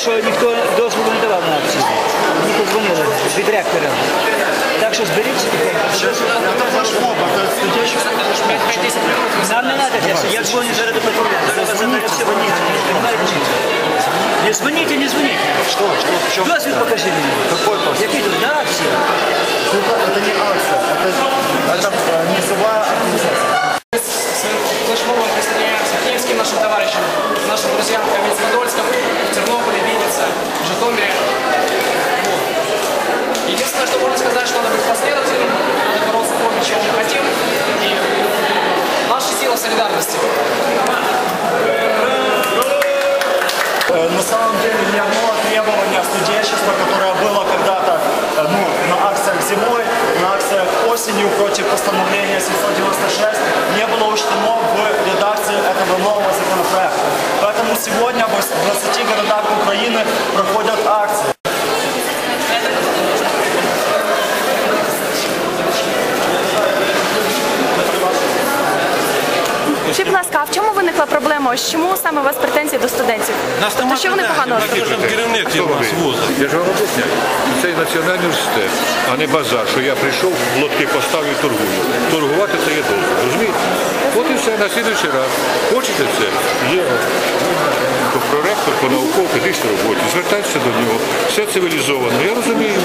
дзвонили, що ніхто дозволу не давав на акцію. Мені подзвонили від ректора. Так що зберіть. Это флешмоб, это студенческий флешмоб. Нам не треба для цього. Я дзвоню зараз до патруля. Зараз задали все дзвоніть. Не дзвоніть, не дзвоніть. Что? Что? В чем? Дозвіл покажи мені. В. Вот. Единственное, что можно сказать, что надо быть последовательным, надо бороться тем, чего мы хотим. И наша сила солидарности. Э, На самом деле ни одно требование студенчества, которое было когда-то э, ну, на акциях зимой, на акциях осенью против постановления 796, не было 20 городах Украины проходят акции. Скажіть, будь ласка, а в чому виникла проблема? Ось чому саме у вас претензії до студентів? Нас Тобто, що вони погано керівник у нас вузу. Я ж вам об'ясняю. Це національний університет, а не базар, що я прийшов, лотки поставив і торгую. Торгувати це є дозвіл. Розумієте? От і все, на слідуючий раз. Хочете це? Є то проректор по науковій, десь роботі. Звертайтеся до нього. Все цивілізовано. Я розумію.